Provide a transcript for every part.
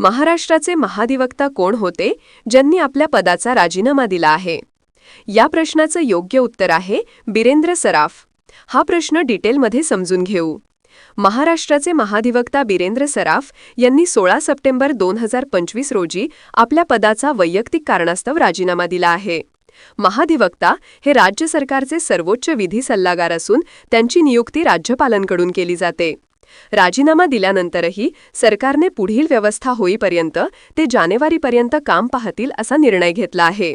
महाराष्ट्राचे महाधिवक्ता कोण होते ज्यांनी आपल्या पदाचा राजीनामा दिला आहे? या प्रश्नाचं योग्य उत्तर आहे बिरेंद्र सराफ. हा प्रश्न डिटेलमध्ये समजून घेऊ. महाराष्ट्राचे महाधिवक्ता बिरेंद्र सराफ यांनी सोळा सप्टेंबर दोन हजार पंचवीस रोजी आपल्या पदाचा वैयक्तिक कारणास्तव राजीनामा दिला आहे. महाधिवक्ता हे राज्य सरकारचे सर्वोच्च विधी सल्लागार असून त्यांची नियुक्ती राज्यपालांकडून केली जाते. राजीनामा दिल्यानंतरही सरकारने पुढील व्यवस्था होईपर्यंत ते जानेवारीपर्यंत काम पाहतील असा निर्णय घेतला आहे.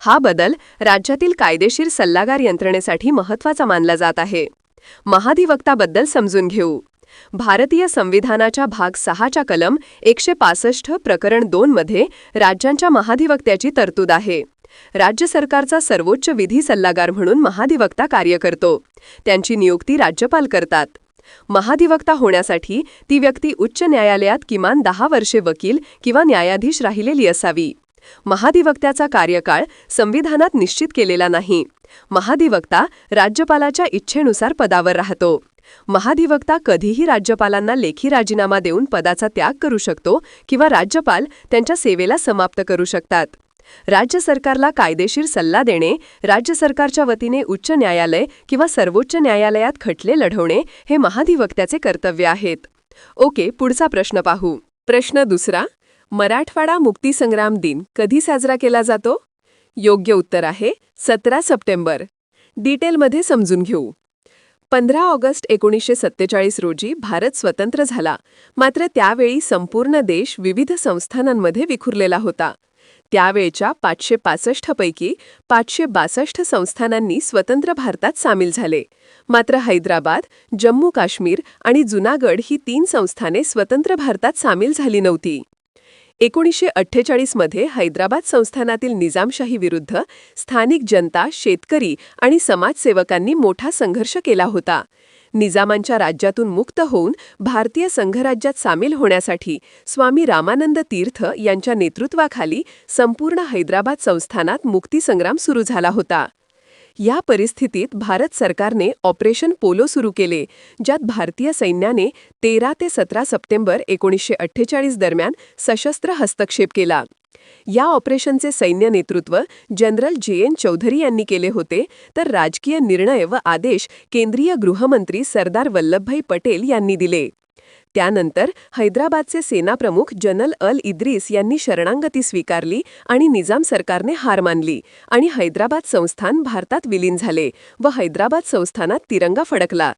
हा बदल राज्यातील कायदेशीर सल्लागार यंत्रणेसाठी महत्त्वाचा मानला जात आहे. महाधिवक्ताबद्दल समजून घेऊ. भारतीय संविधानाच्या भाग सहाच्या कलम एकशे पासष्ट प्रकरण दोनमध्ये राज्यांच्या महाधिवक्त्याची तरतूद आहे. राज्य सरकारचा सर्वोच्च विधी सल्लागार म्हणून महाधिवक्ता कार्य करतो. त्यांची नियुक्ती राज्यपाल करतात. महाधिवक्ता होण्यासाठी ती व्यक्ती उच्च न्यायालयात किमान दहा वर्षे वकील किंवा न्यायाधीश राहिलेली असावी. महाधिवक्त्याचा कार्यकाळ संविधानात निश्चित केलेला नाही. महाधिवक्ता राज्यपालाच्या इच्छेनुसार पदावर राहतो. महाधिवक्ता कधीही राज्यपालांना लेखी राजीनामा देऊन पदाचा त्याग करू शकतो किंवा राज्यपाल त्यांच्या सेवेला समाप्त करू शकतात. राज्य सरकारला कायदेशीर सल्ला देणे राज्य सरकारच्या वतीने उच्च न्यायालय किंवा सर्वोच्च न्यायालयात खटले लढवणे हे महाधिवक्त्याचे कर्तव्य आहेत. ओके पुढचा प्रश्न पाहू. प्रश्न दुसरा मराठवाडा मुक्तीसंग्राम दिन कधी साजरा केला जातो? योग्य उत्तर आहे सतरा सप्टेंबर. डिटेलमध्ये समजून घेऊ. पंधरा ऑगस्ट एकोणीसशे सत्तेचाळीस रोजी भारत स्वतंत्र झाला. मात्र त्यावेळी संपूर्ण देश विविध संस्थानांमध्ये विखुरलेला होता. त्यावेळच्या पाचशे पासष्टपैकी पाचशे बासष्ट संस्थानांनी स्वतंत्र भारतात सामील झाले. मात्र हैदराबाद जम्मू काश्मीर आणि जुनागड ही तीन संस्थाने स्वतंत्र भारतात सामील झाली नव्हती. एकोणीसशे अठ्ठेचाळीसमध्ये हैदराबाद संस्थानातील निजामशाही विरुद्ध स्थानिक जनता शेतकरी आणि समाजसेवकांनी मोठा संघर्ष केला होता. निजामांच्या राज्यातून मुक्त होऊन भारतीय संघराज्यात सामील होण्यासाठी स्वामी रामानंद तीर्थ यांच्या नेतृत्वाखाली संपूर्ण हैदराबाद संस्थानात मुक्तीसंग्राम सुरू झाला होता. या परिस्थितीत भारत सरकारने ऑपरेशन पोलो सुरू केले ज्यात भारतीय सैन्याने तेरा ते सतरा सप्टेंबर एकोणीसशे अठ्ठेचाळीस दरम्यान सशस्त्र हस्तक्षेप केला. या ऑपरेशनचे सैन्य नेतृत्व जनरल जे एन चौधरी यांनी केले होते तर राजकीय निर्णय व आदेश केंद्रीय गृहमंत्री सरदार वल्लभभाई पटेल यांनी दिले. त्यानंतर हैदराबादचे सेनाप्रमुख जनरल अल इद्रिस यांनी शरणांगती स्वीकारली आणि निजाम सरकारने हार मानली आणि हैदराबाद संस्थान भारतात विलीन झाले व हैदराबाद संस्थानात तिरंगा फडकला.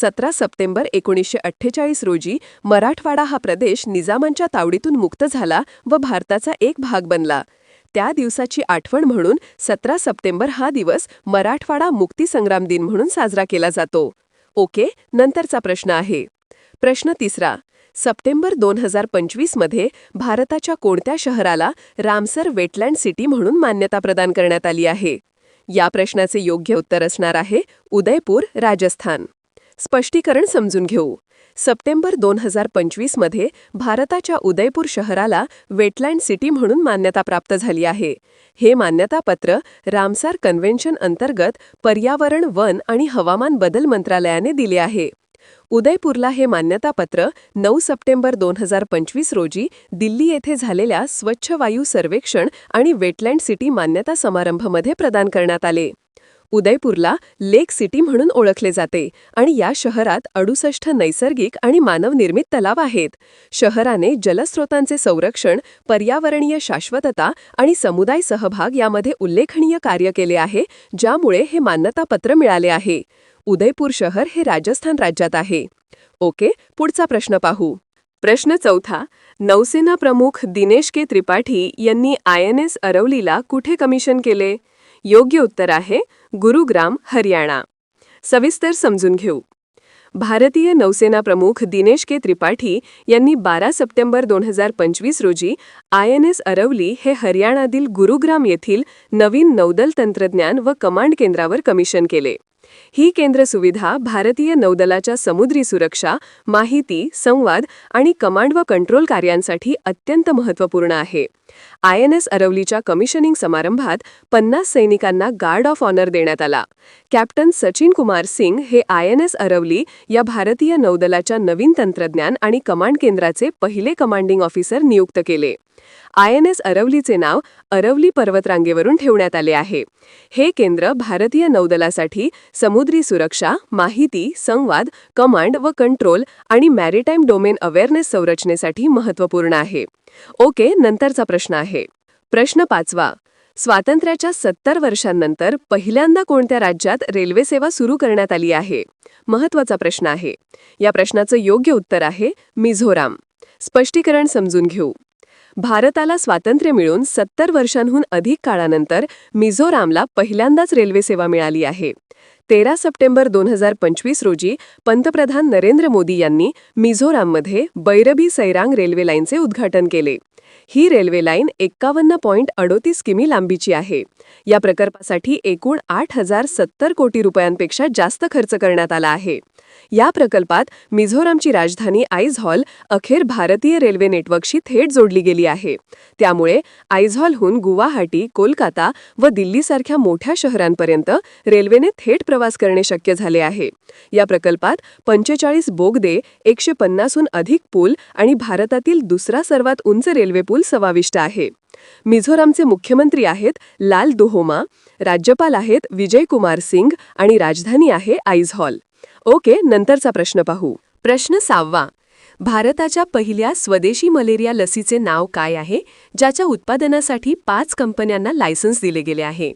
सतरा सप्टेंबर एकोणीसशे अठ्ठेचाळीस रोजी मराठवाडा हा प्रदेश निजामांच्या तावडीतून मुक्त झाला व भारताचा एक भाग बनला. त्या दिवसाची आठवण म्हणून सतरा सप्टेंबर हा दिवस मराठवाडा मुक्तीसंग्राम दिन म्हणून साजरा केला जातो. ओके नंतरचा प्रश्न आहे. प्रश्न तिसरा. सप्टेंबर दोन हजार पंचवीसमध्ये भारताच्या कोणत्या शहराला रामसर वेटलँड सिटी म्हणून मान्यता प्रदान करण्यात आली आहे? या प्रश्नाचे योग्य उत्तर असणार आहे उदयपूर राजस्थान. स्पष्टीकरण समजून घेऊ. सप्टेंबर दोन हजार पंचवीसमध्ये भारताच्या उदयपूर शहराला वेटलँड सिटी म्हणून मान्यता प्राप्त झाली आहे. हे मान्यतापत्र रामसार कन्व्हेन्शन अंतर्गत पर्यावरण वन आणि हवामान बदल मंत्रालयाने दिले आहे. उदयपूरला हे मान्यतापत्र नऊ सप्टेंबर दोन हजार पंचवीस रोजी दिल्ली येथे झालेल्या स्वच्छ वायू सर्वेक्षण आणि वेटलँड सिटी मान्यता समारंभमध्ये प्रदान करण्यात आले. उदयपूरला लेक सिटी म्हणून ओळखले जाते आणि या शहरात अडुसष्ट नैसर्गिक आणि मानवनिर्मित तलाव आहेत. शहराने जलस्रोतांचे संरक्षण पर्यावरणीय शाश्वतता आणि समुदाय सहभाग यामध्ये उल्लेखनीय कार्य केले आहे ज्यामुळे हे मान्यतापत्र मिळाले आहे. उदयपूर शहर हे राजस्थान राज्यात आहे. ओके पुढचा प्रश्न पाहू. प्रश्न चौथा. नौसेना प्रमुख दिनेश के त्रिपाठी यांनी आय एन एस अरवलीला कुठे कमिशन केले? योग्य उत्तर आहे गुरुग्राम हरियाणा. सविस्तर समजून घेऊ. भारतीय नौसेना प्रमुख दिनेश के त्रिपाठी यांनी बारा सप्टेंबर दोन हजार पंचवीस रोजी आय एन एस अरवली हे हरियाणातील गुरुग्राम येथील नवीन नौदल तंत्रज्ञान व कमांड केंद्रावर कमिशन केले. ही केंद्र सुविधा भारतीय नौदलाच्या समुद्री सुरक्षा माहिती संवाद आणि कमांड व कंट्रोल कार्यांसाठी अत्यंत महत्त्वपूर्ण आहे. आय एन एस अरवलीच्या कमिशनिंग समारंभात पन्नास सैनिकांना गार्ड ऑफ ऑनर देण्यात आला. कॅप्टन सचिन कुमार सिंग हे आय एन एस अरवली या भारतीय नौदलाच्या नवीन तंत्रज्ञान आणि कमांड केंद्राचे पहिले कमांडिंग ऑफिसर नियुक्त केले. आय एन एस अरवलीचे नाव अरवली पर्वतरांगेवरून ठेवण्यात आले आहे. हे केंद्र भारतीय नौदलासाठी समुद्री सुरक्षा माहिती संवाद कमांड व कंट्रोल आणि मॅरिटाईम डोमेन अवेअरनेस संरचनेसाठी महत्त्वपूर्ण आहे. ओके नंतरचा प्रश्न आहे. प्रश्न पाचवा. स्वातंत्र्याच्या सत्तर वर्षांनंतर पहिल्यांदा कोणत्या राज्यात रेल्वे सेवा सुरू करण्यात आली आहे? महत्त्वाचा प्रश्न आहे. या प्रश्नाचं योग्य उत्तर आहे मिझोराम. स्पष्टीकरण समजून घेऊ. भारताला स्वातंत्र्य मिळून सत्तर वर्षांहून अधिक काळानंतर मिझोरामला पहिल्यांदाच रेल्वे सेवा मिळाली आहे. तेरा सप्टेंबर दोन हजार पंचवीस रोजी पंतप्रधान नरेंद्र मोदी यांनी मिझोराममध्ये बैरबी सैरांग रेल्वे लाईनचे उद्घाटन केले. ही रेल्वे लाईन एक्कावन्न पॉईंट अडोतीस किमी लांबीची आहे. या प्रकल्पासाठी एकूण आठ हजार सत्तर कोटी रुपयांपेक्षा जास्त खर्च करण्यात आला आहे. या प्रकल्पात मिझोरामची राजधानी आईझॉल अखेर भारतीय रेल्वे नेटवर्कशी थेट जोडली गेली आहे. त्यामुळे आईझॉलहून गुवाहाटी कोलकाता व दिल्लीसारख्या मोठ्या शहरांपर्यंत रेल्वेने थेट प्रवास करणे शक्य झाले आहे. या प्रकल्पात पंचेचाळीस बोगदे एकशे पन्नासहून अधिक पूल आणि भारतातील दुसरा सर्वात उंच रेल्वे पूल समाविष्ट आहे. मिझोरामचे मुख्यमंत्री आहेत लाल दुहोमा राज्यपाल आहेत विजय कुमार सिंग आणि राजधानी आहे आईझहॉल ओके नंतरचा प्रश्न पाहू. प्रश्न सहावा. भारताच्या पहिल्या स्वदेशी मलेरिया लसीचे नाव काय आहे ज्याच्या उत्पादनासाठी पाच कंपन्यांना लायसन्स दिले गेले आहे?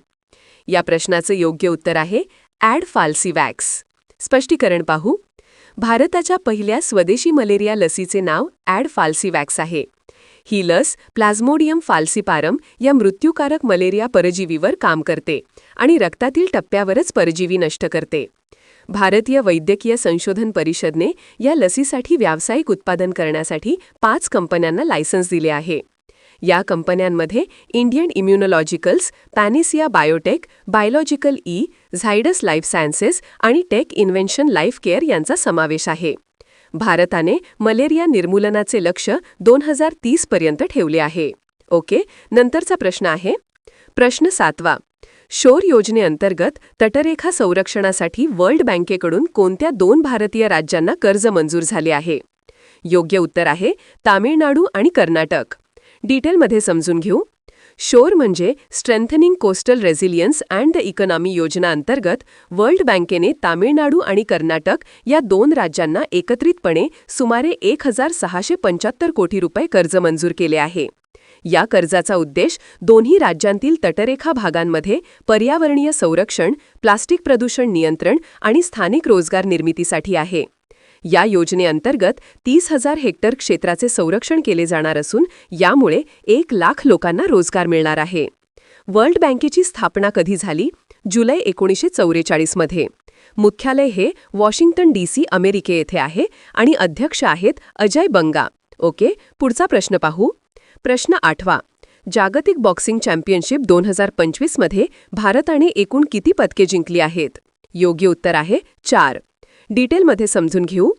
या प्रश्नाचं योग्य उत्तर आहे ॲड फाल्सिवॅक्स स्पष्टीकरण पाहू. भारताच्या पहिल्या स्वदेशी मलेरिया लसीचे नाव ॲड फाल्सिवॅक्स आहे. ही लस प्लाझ्मोडियम फाल्सिपारम या मृत्यूकारक मलेरिया परजीवीवर काम करते आणि रक्तातील टप्प्यावरच परजीवी नष्ट करते. भारतीय वैद्यकीय संशोधन परिषदने या लसीसाठी व्यावसायिक उत्पादन करण्यासाठी पाच कंपन्यांना लायसन्स दिले आहे. या कंपन्यांमध्ये Indian immunologicals panacea biotech biological E Zydus life sciences आणि टेक इन्व्हेन्शन लाईफ केअर यांचा समावेश आहे. भारताने मलेरिया निर्मूलनाचे लक्ष दोन हजार तीसपर्यंत ठेवले आहे. ओके नंतरचा प्रश्न आहे. प्रश्न सातवा. शोर योजनेअंतर्गत तटरेखा संरक्षणासाठी वर्ल्ड बँकेकडून कोणत्या दोन भारतीय राज्यांना कर्ज मंजूर झाले आहे? योग्य उत्तर आहे तामिळनाडू आणि कर्नाटक. डिटेलमध्ये समजून घेऊ. शोर म्हणजे strengthening coastal resilience and the economy योजना अंतर्गत वर्ल्ड बँकेने तामिळनाडू आणि कर्नाटक या दोन राज्यांना एकत्रितपणे सुमारे एक हजार सहाशे पंच्याहत्तर कोटी रुपये कर्ज मंजूर केले आहे. या कर्जाचा उद्देश दोन्ही राज्यांतील तटरेखा भागांमध्ये पर्यावरणीय संरक्षण प्लास्टिक प्रदूषण नियंत्रण आणि स्थानिक रोजगार निर्मितीसाठी आहे. या योजनेअंतर्गत तीस हजार हेक्टर क्षेत्राचे संरक्षण केले जाणार असून यामुळे एक लाख लोकांना रोजगार मिळणार आहे. वर्ल्ड बँकेची स्थापना कधी झाली? जुलै एकोणीसशे चौवेचाळीसमध्ये मुख्यालय हे वॉशिंग्टन डी सी अमेरिके येथे आहे आणि अध्यक्ष आहेत अजय बंगा. ओके पुढचा प्रश्न पाहू. प्रश्न आठवा. जागतिक बॉक्सिंग चॅम्पियनशिप दोन हजार पंचवीसमध्ये भारताने एकूण किती पदके जिंकली आहेत? योग्य उत्तर आहे चार. डिटेलमध्ये समजून घेऊ.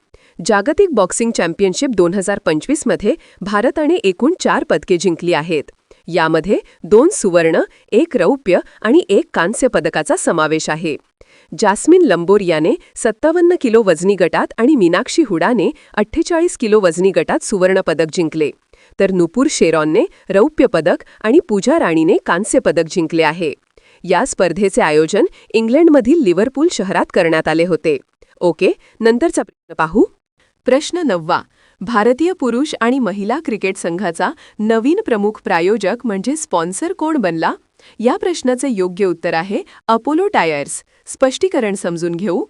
जागतिक बॉक्सिंग चॅम्पियनशिप दोन हजार पंचवीसमध्ये भारताने एकूण चार पदके जिंकली आहेत. यामध्ये दोन सुवर्ण एक रौप्य आणि एक कांस्य पदकाचा समावेश आहे. जास्मिन लंबोरियाने सत्तावन्न किलो वजनी गटात आणि मीनाक्षी हुडाने अठ्ठेचाळीस किलो वजनी गटात सुवर्णपदक जिंकले. तर नुपूर शेरॉनने रौप्य पदक आणि पूजा राणीने कांस्य पदक जिंकले आहे. या स्पर्धेचे आयोजन इंग्लंडमधील लिव्हरपूल शहरात करण्यात आले होते. ओके नंतरचा प्रश्न पाहू. प्रश्न नववा. भारतीय पुरुष आणि महिला क्रिकेट संघाचा नवीन प्रमुख प्रायोजक म्हणजे स्पॉन्सर कोण बनला? या प्रश्नाचे योग्य उत्तर आहे अपोलो टायर्स. स्पष्टीकरण समजून घेऊ.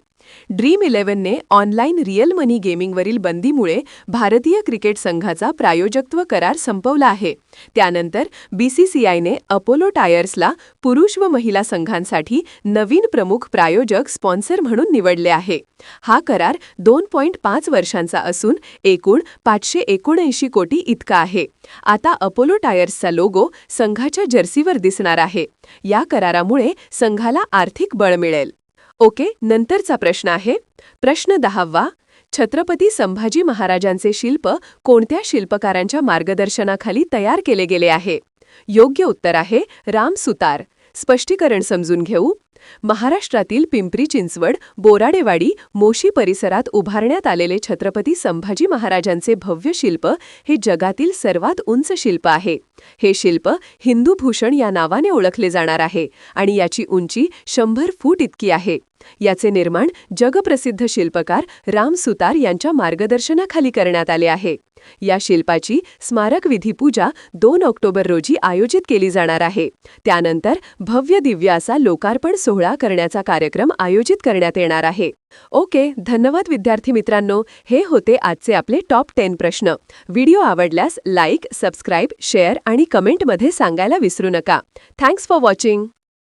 ड्रीम इलेव्हनने ऑनलाईन रिअल मनी गेमिंगवरील बंदीमुळे भारतीय क्रिकेट संघाचा प्रायोजकत्व करार संपवला आहे. त्यानंतर बीसीसीआयने अपोलो टायर्सला पुरुष व महिला संघांसाठी नवीन प्रमुख प्रायोजक स्पॉन्सर म्हणून निवडले आहे. हा करार दोन पॉईंट पाच वर्षांचा असून एकूण पाचशे एकोणऐंशी कोटी इतका आहे. आता अपोलो टायर्सचा लोगो संघाच्या जर्सीवर दिसणार आहे. या करारामुळे संघाला आर्थिक बळ मिळेल. ओके नंतरचा प्रश्न आहे. प्रश्न दहावा. छत्रपती संभाजी महाराजांचे शिल्प कोणत्या शिल्पकारांच्या मार्गदर्शनाखाली तयार केले गेले आहे? योग्य उत्तर आहे राम सुतार. स्पष्टीकरण समजून घेऊ. महाराष्ट्रातील पिंपरी चिंचवड बोराडेवाडी मोशी परिसरात उभारण्यात आलेले छत्रपती संभाजी महाराजांचे भव्य शिल्प हे जगातील सर्वात उंच शिल्प आहे. हे शिल्प हिंदू भूषण या नावाने ओळखले जाणार आहे आणि याची उंची शंभर फूट इतकी आहे. याचे निर्माण जगप्रसिद्ध शिल्पकार राम सुतार यांच्या मार्गदर्शनाखाली करण्यात आले आहे. या शिल्पाची स्मारक विधी पूजा दोन ऑक्टोबर रोजी आयोजित केली जाणार आहे. त्यानंतर भव्य दिव्य असा लोकार्पण सोहळा करण्याचा कार्यक्रम आयोजित करण्यात येणार आहे. ओके धन्यवाद विद्यार्थी मित्रांनो. हे होते आजचे आपले टॉप टेन प्रश्न. व्हिडिओ आवडल्यास लाईक सबस्क्राईब शेअर आणि कमेंटमध्ये सांगायला विसरू नका. Thanks for watching.